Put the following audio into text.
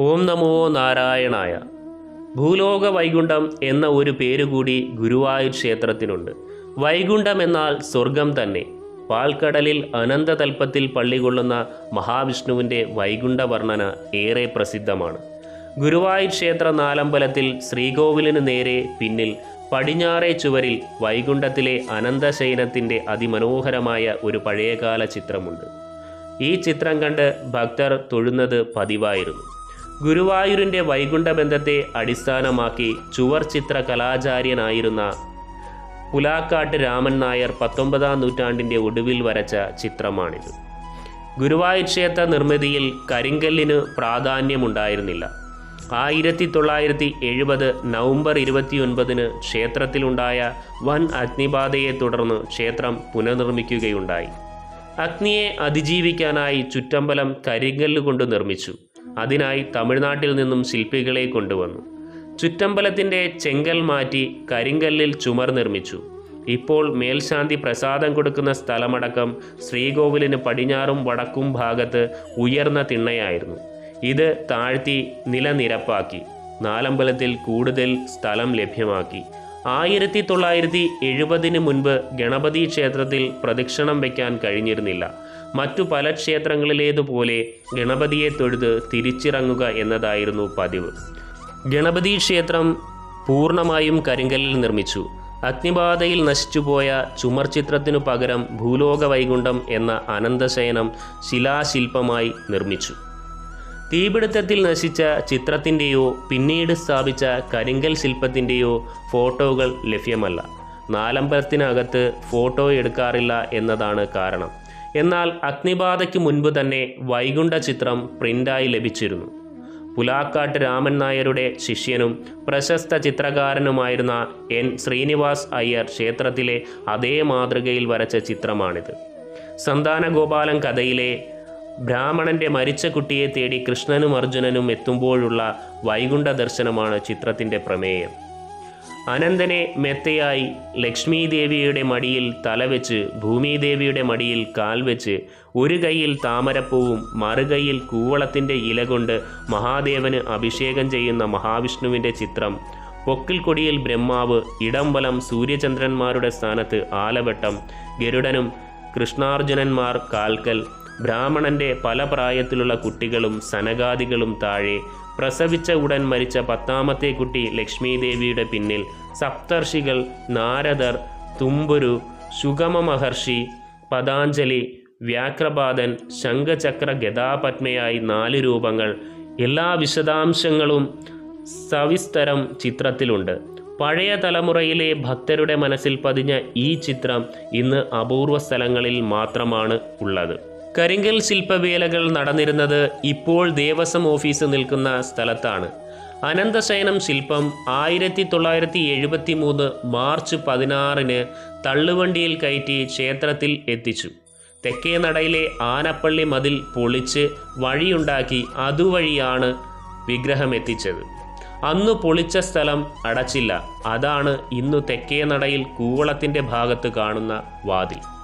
ഓം നമോ നാരായണായ. ഭൂലോക വൈകുണ്ഠം എന്ന ഒരു പേരുകൂടി ഗുരുവായൂർ ക്ഷേത്രത്തിനുണ്ട്. വൈകുണ്ഠം എന്നാൽ സ്വർഗം തന്നെ. പാൽക്കടലിൽ അനന്തതൽപ്പത്തിൽ പള്ളികൊള്ളുന്ന മഹാവിഷ്ണുവിന്റെ വൈകുണ്ഠ വർണന ഏറെ പ്രസിദ്ധമാണ്. ഗുരുവായൂർ ക്ഷേത്ര നാലമ്പലത്തിൽ ശ്രീകോവിലിന് നേരെ പിന്നിൽ പടിഞ്ഞാറേ ചുവരിൽ വൈകുണ്ഠത്തിലെ അനന്തശയനത്തിന്റെ അതിമനോഹരമായ ഒരു പഴയകാല ചിത്രമുണ്ട്. ഈ ചിത്രം കണ്ട് ഭക്തർ തൊഴുന്നത് പതിവായിരുന്നു. ഗുരുവായൂരിന്റെ വൈകുണ്ഠ ബന്ധത്തെ അടിസ്ഥാനമാക്കി ചുവർ ചിത്ര കലാചാര്യനായിരുന്ന പുലാക്കാട്ട് രാമൻ നായർ പത്തൊമ്പതാം നൂറ്റാണ്ടിന്റെ ഒടുവിൽ വരച്ച ചിത്രമാണിത്. ഗുരുവായൂർ ക്ഷേത്ര നിർമ്മിതിയിൽ കരിങ്കല്ലിന് പ്രാധാന്യമുണ്ടായിരുന്നില്ല. ആയിരത്തി തൊള്ളായിരത്തി എഴുപത് നവംബർ ഇരുപത്തിയൊൻപതിന് ക്ഷേത്രത്തിലുണ്ടായ വൻ അഗ്നിബാധയെ തുടർന്ന് ക്ഷേത്രം പുനർനിർമ്മിക്കുകയുണ്ടായി. അഗ്നിയെ അതിജീവിക്കാനായി ചുറ്റമ്പലം കരിങ്കല്ല് കൊണ്ട് നിർമ്മിച്ചു. അതിനായി തമിഴ്നാട്ടിൽ നിന്നും ശില്പികളെ കൊണ്ടുവന്നു. ചുറ്റമ്പലത്തിന്റെ ചെങ്കൽ മാറ്റി കരിങ്കല്ലിൽ ചുമർ നിർമ്മിച്ചു. ഇപ്പോൾ മേൽശാന്തി പ്രസാദം കൊടുക്കുന്ന സ്ഥലമടക്കം ശ്രീകോവിലിന് പടിഞ്ഞാറും വടക്കും ഭാഗത്ത് ഉയർന്ന തിണ്ണയായിരുന്നു. ഇത് താഴ്ത്തി നിലനിരപ്പാക്കി. നാലമ്പലത്തിൽ കൂടുതൽ സ്ഥലം ലഭ്യമാക്കി. ആയിരത്തി തൊള്ളായിരത്തി എഴുപതിന് മുൻപ് ഗണപതി ക്ഷേത്രത്തിൽ പ്രദക്ഷിണം വയ്ക്കാൻ കഴിഞ്ഞിരുന്നില്ല. മറ്റു പല ക്ഷേത്രങ്ങളിലേതുപോലെ ഗണപതിയെ തൊഴുത് തിരിച്ചിറങ്ങുക എന്നതായിരുന്നു പതിവ്. ഗണപതി ക്ഷേത്രം പൂർണമായും കരിങ്കല്ലിൽ നിർമ്മിച്ചു. അഗ്നിബാധയിൽ നശിച്ചുപോയ ചുമർ ചിത്രത്തിനു പകരം ഭൂലോക വൈകുണ്ഠം എന്ന അനന്തശയനം ശിലാശില്പമായി നിർമ്മിച്ചു. തീപിടുത്തത്തിൽ നശിച്ച ചിത്രത്തിന്റെയോ പിന്നീട് സ്ഥാപിച്ച കരിങ്കൽ ശില്പത്തിന്റെയോ ഫോട്ടോകൾ ലഭ്യമല്ല. നാലമ്പലത്തിനകത്ത് ഫോട്ടോ എടുക്കാറില്ല എന്നതാണ് കാരണം. എന്നാൽ അഗ്നിബാധയ്ക്ക് മുൻപ് തന്നെ വൈകുണ്ഠ ചിത്രം പ്രിന്റായി ലഭിച്ചിരുന്നു. പുലാക്കാട്ട് രാമൻ നായരുടെ ശിഷ്യനും പ്രശസ്ത ചിത്രകാരനുമായിരുന്ന എൻ. ശ്രീനിവാസ് അയ്യർ ക്ഷേത്രത്തിലെ അതേ മാതൃകയിൽ വരച്ച ചിത്രമാണിത്. സന്താനഗോപാലൻ കഥയിലെ ബ്രാഹ്മണന്റെ മരിച്ച കുട്ടിയെ തേടി കൃഷ്ണനും അർജുനനും എത്തുമ്പോഴുള്ള വൈകുണ്ഠ ദർശനമാണ് ചിത്രത്തിന്റെ പ്രമേയം. അനന്തനെ മെത്തയായി ലക്ഷ്മീദേവിയുടെ മടിയിൽ തലവെച്ച് ഭൂമിദേവിയുടെ മടിയിൽ കാൽ വെച്ച് ഒരു കൈയിൽ താമരപ്പൂവും മറുകൈയിൽ കൂവളത്തിന്റെ ഇല കൊണ്ട് മഹാദേവന് അഭിഷേകം ചെയ്യുന്ന മഹാവിഷ്ണുവിന്റെ ചിത്രം. പൊക്കിൽ കൊടിയിൽ ബ്രഹ്മാവ് ഇടംബലം സൂര്യചന്ദ്രന്മാരുടെ സ്ഥാനത്ത് ആലവട്ടം. ഗരുഡനും കൃഷ്ണാർജുനന്മാർ കാൽക്കൽ. ബ്രാഹ്മണന്റെ പല പ്രായത്തിലുള്ള കുട്ടികളും സനഗാദികളും താഴെ പ്രസവിച്ച ഉടൻ മരിച്ച പത്താമത്തെ കുട്ടി ലക്ഷ്മീദേവിയുടെ പിന്നിൽ സപ്തർഷികൾ നാരദർ തുമ്പുരു സുഗമ മഹർഷി പതാഞ്ജലി വ്യാക്രപാദൻ ശംഖചക്ര ഗതാപത്മയായി നാല് രൂപങ്ങൾ. എല്ലാ വിശദാംശങ്ങളും സവിസ്തരം ചിത്രത്തിലുണ്ട്. പഴയ തലമുറയിലെ ഭക്തരുടെ മനസ്സിൽ പതിഞ്ഞ ഈ ചിത്രം ഇന്ന് അപൂർവ സ്ഥലങ്ങളിൽ മാത്രമാണ് ഉള്ളത്. കരിങ്കൽ ശില്പവേലകൾ നടന്നിരുന്നത് ഇപ്പോൾ ദേവസ്വം ഓഫീസ് നിൽക്കുന്ന സ്ഥലത്താണ്. അനന്തശയനം ശില്പം ആയിരത്തി തൊള്ളായിരത്തി എഴുപത്തി മൂന്ന് മാർച്ച് പതിനാറിന് തള്ളുവണ്ടിയിൽ കയറ്റി ക്ഷേത്രത്തിൽ എത്തിച്ചു. തെക്കേ നടയിലെ ആനപ്പള്ളി മതിൽ പൊളിച്ച് വഴിയുണ്ടാക്കി അതുവഴിയാണ് വിഗ്രഹം എത്തിച്ചത് അന്ന് പൊളിച്ച സ്ഥലം അടച്ചില്ല. അതാണ് ഇന്നു തെക്കേ നടയിൽ കൂവളത്തിന്റെ ഭാഗത്ത് കാണുന്ന വാതിൽ.